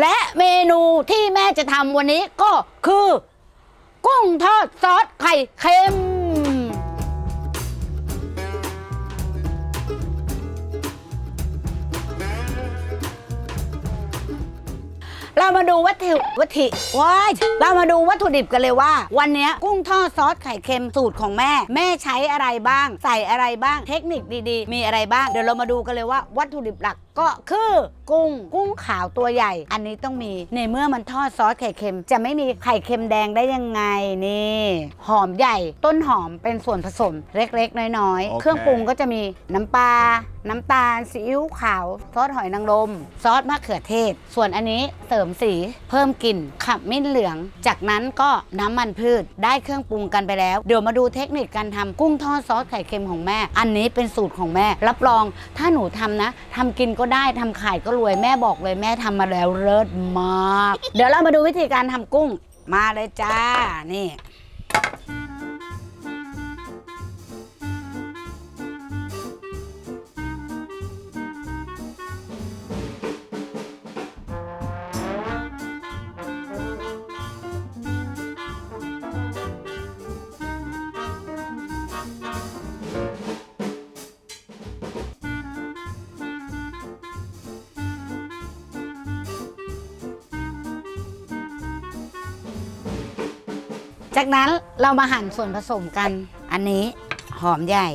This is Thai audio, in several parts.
และเมนูที่แม่จะทำวันนี้ก็คือ กุ้งทอดซอสไข่เค็ม เรามาดูวัตถุวัตถุว้ายเรามาดูวัตถุดิบกันเลยว่า วันนี้กุ้งทอดซอสไข่เค็มสูตรของแม่ แม่ใช้อะไรบ้าง ใส่อะไรบ้างเทคนิคดีๆ มีอะไรบ้าง เดี๋ยวเรามาดูกันเลยว่าวัตถุดิบหลัก ก็คือกุ้งกุ้งขาวตัวใหญ่ อันนี้ต้องมี ในเมื่อมันทอดซอสไข่เค็ม จะไม่มีไข่เค็มแดงได้ยังไงนี่ หอมใหญ่ต้นหอมเป็นส่วนผสมเล็กๆ น้อยๆโอเค เครื่องปรุงก็จะมีน้ำปลาน้ำตาลซีอิ๊วขาวซอสหอยนางรมซอสมะเขือเทศ ส่วนอันนี้เสริมสีเพิ่มกลิ่นขับมิ้นเหลือง จากนั้นก็น้ำมันพืชได้เครื่องปรุงกันไปแล้ว เดี๋ยวมาดูเทคนิคการทำกุ้งทอดซอสไข่เค็มของแม่ อันนี้เป็นสูตรของแม่ รับรองถ้าหนูทำนะทำกินก็็ได้ทำขายก็รวยแม่บอกเลยแม่ทำมาแล้วเลิศมาก เดี๋ยวเรามาดูวิธีการทำกุ้งมาเลยจ้านี่ จากนั้นเรามาหั่นส่วนผสมกัน อันนี้หอมใหญ่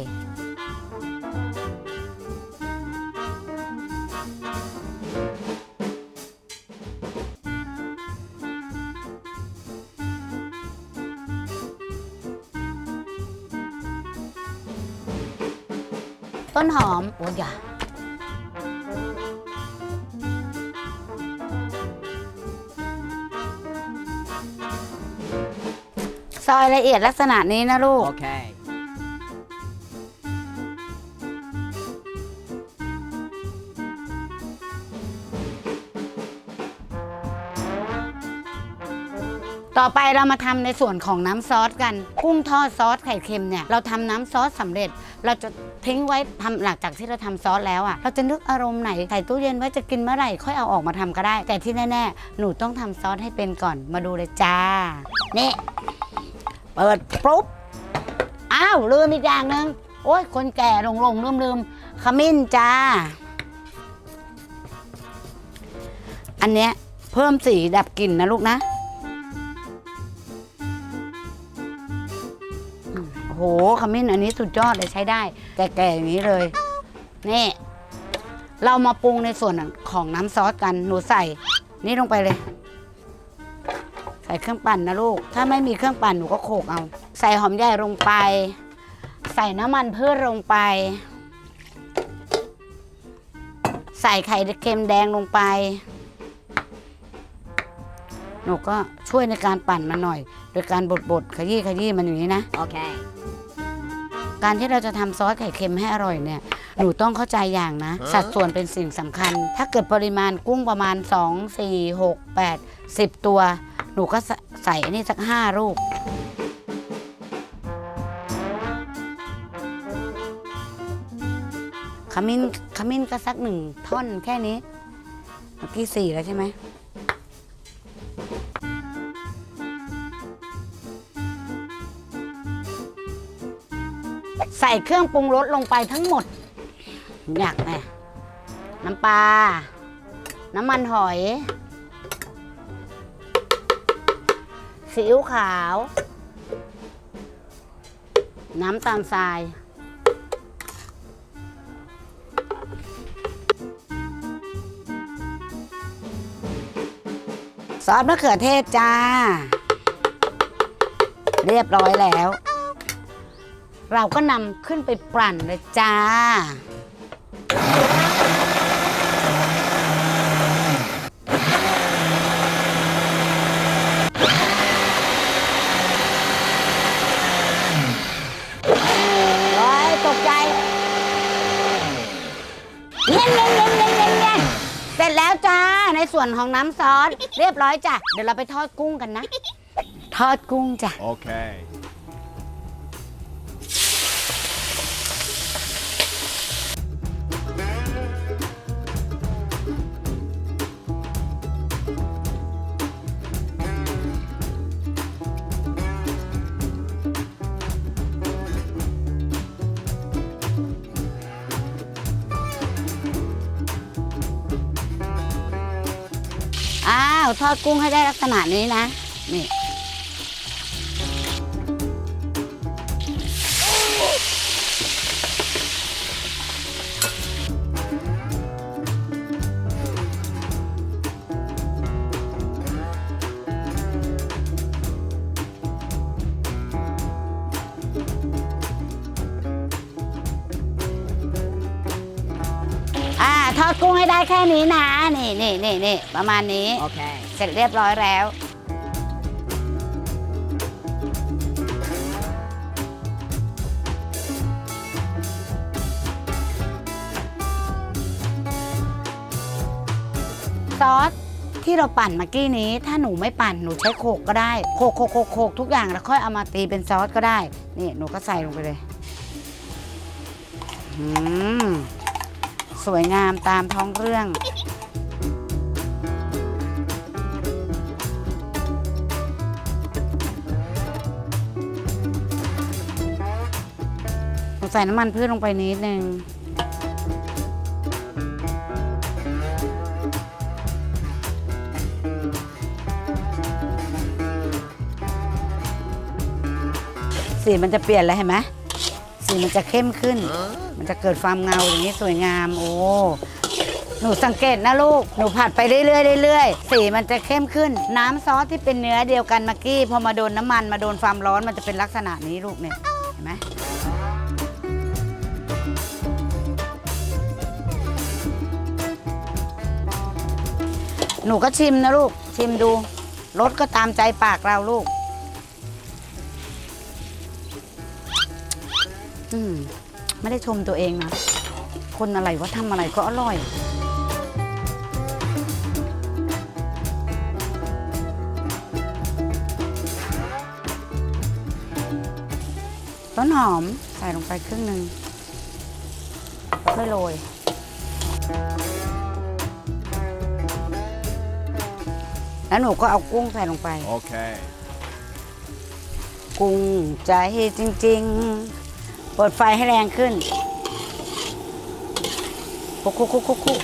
ต้นหอม โอ้ย ซอยละเอียดลักษณะนี้นะลูก Okay. ต่อไปเรามาทำในส่วนของน้ำซอสกัน กุ้งทอดซอสไข่เค็มเนี่ย เราทำน้ำซอสสำเร็จ เราจะทิ้งไว้ทำหลังจากที่เราทำซอสแล้วอะ่ะ เราจะนึกอารมณ์ไหน ใส่ตู้เย็นไว้จะกินเมื่อไหร่ ค่อยเอาออกมาทำก็ได้ แต่ที่แน่ ๆ หนูต้องทำซอสให้เป็นก่อน มาดูเลยจ้า นี่ เปิดปุ๊บ อ้าว ลืมอีกอย่างหนึ่งโอ้ย คนแก่หลงหลงลืมลืมขมิ้นจ้า อันเนี้ยเพิ่มสีดับกลิ่นนะลูกนะโอ้โหขมิ้นอันนี้สุดยอดเลยใช้ได้ แก่ๆอย่างนี้เลย นี่ เรามาปรุงในส่วนของน้ำซอสกัน หนูใส่ นี่ลงไปเลย ใส่เครื่องปั่นนะลูก ถ้าไม่มีเครื่องปั่นหนูก็โขลกเอา ใส่หอมใหญ่ลงไป ใส่น้ำมันพืชลงไป ใส่ไข่เค็มแดงลงไป หนูก็ช่วยในการปั่นมันหน่อย โดยการบดๆขยี้ขยี้มันอย่างนี้นะ Okay. การที่เราจะทำซอสไข่เค็มให้อร่อยเนี่ยหนูต้องเข้าใจอย่างนะ สัดส่วนเป็นสิ่งสำคัญ ถ้าเกิดปริมาณกุ้งประมาณ 2 4 6 8 10 ตัวห นูก็ใส่อันนี้สัก5ลูกขมิ้นขมิ้นก็สักหนึ่งท่อนแค่นี้เมื่อกี้สี่แล้วใช่ไหมใส่เครื่องปรุงรสลงไปทั้งหมด อยากไงน้ำปลา น้ำมันหอย ซีอิ๊วขาว น้ำตาลทราย ซอสมะเขือเทศจ้า เรียบร้อยแล้ว เราก็นำขึ้นไปปั่นเลยจ้า โอ้ยตกใจเงี้ยเงี้ยเงี้ยเงี้ยเงี้ยเงี้ยเสร็จแล้วจ้า ในส่ วนของน้ำซอสเรียบร้อยจ้ะ เดี๋ยวเราไปทอดกุ้งกันนะ ทอดกุ้งจ้ะ Okay. ทอดกุ้งให้ได้ลักษณะนี้นะนี่ ทอดกุ้งให้ได้แค่นี้นะ นี่นี่นี่นี่ประมาณนี้ Okay. เสร็จเรียบร้อยแล้ว ซอสที่เราปั่นเมื่อกี้นี้ ถ้าหนูไม่ปั่นหนูใช้โขกก็ได้ โขกโขกโขกโขกทุกอย่างแล้วค่อยเอามาตีเป็นซอสก็ได้ นี่หนูก็ใส่ลงไปเลย อืม สวยงามตามท้องเรื่อง ใส่น้ำมันพืชลงไปนิดนึงสีมันจะเปลี่ยนแล้วเห็นไหม สีมันจะเข้มขึ้น มันจะเกิดความเงาอย่างนี้สวยงาม โอ้หนูสังเกตนะลูก หนูผัดไปเรื่อยๆเรื่อยๆ สีมันจะเข้มขึ้น น้ำซอสที่เป็นเนื้อเดียวกันเมื่อกี้ พอมาโดนน้ำมันมาโดนความร้อนมันจะเป็นลักษณะนี้ลูกเนี่ย เห็นไหมหนูก็ชิมนะลูก ชิมดู รสก็ตามใจปากเราลูก อืมไม่ได้ชมตัวเองนะ คนอะไรว่าทำอะไรก็อร่อย ต้นหอมใส่ลงไปครึ่งหนึ่งค่อยโรย แล้วหนูก็เอากุ้งใส่ลงไป Okay. กุ้งใจจริง ๆ เปิดไฟให้แรงขึ้นคุกคุกคุกคุกคุก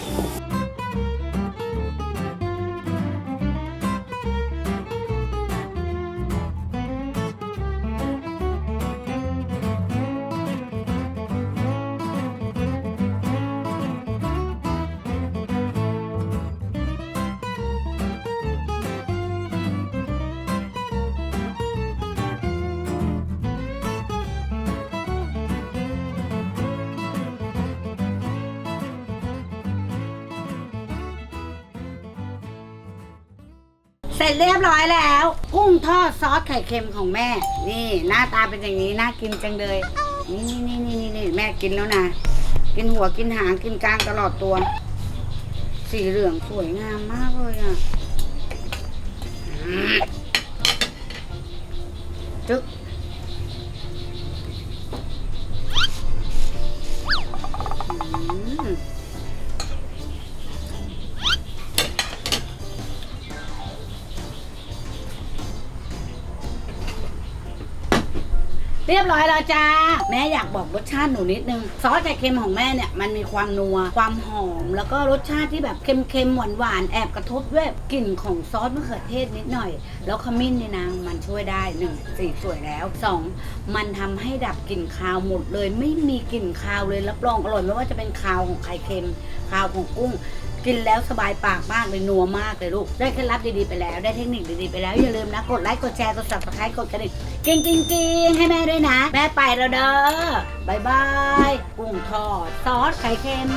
ร็จเรียบร้อยแล้ว กุ้งทอดซอสไข่เค็มของแม่ นี่หน้าตาเป็นอย่างนี้น่ากินจังเลย นี่นี่นี่นี่นี่แม่กินแล้วนะ กินหัวกินหางกินกลางตลอดตัว สีเหลืองสวยงามมากเลยอะจึ๊ก เรียบร้อยแล้วจ้า แม่อยากบอกรสชาติหนูนิดนึง ซอสไข่เค็มของแม่เนี่ยมันมีความนัว ความหอม แล้วก็รสชาติที่แบบเค็มๆหวานๆแอบกระทบด้วยกลิ่นของซอสมะเขือเทศนิดหน่อย แล้วขมิ้นเนี่ยนะมันช่วยได้หนึ่งสีสวยแล้วสองมันทำให้ดับกลิ่นคาวหมดเลย ไม่มีกลิ่นคาวเลยรับรองอร่อยไม่ว่าจะเป็นคาวของไข่เค็มคาวของกุ้ง กินแล้วสบายปากมากเลยนัวมากเลยลูก ได้เคล็ดลับดีๆไปแล้ว ได้เทคนิคดีๆไปแล้ว อย่าลืมนะ กดไลค์ กดแชร์ กดสับสไครต์กดกระดิ่งกิ้งกิ้งกิ้งให้แม่ด้วยนะ แม่ไปแล้วเด้อบายบาย กุ้งทอดซอสไข่เค็ม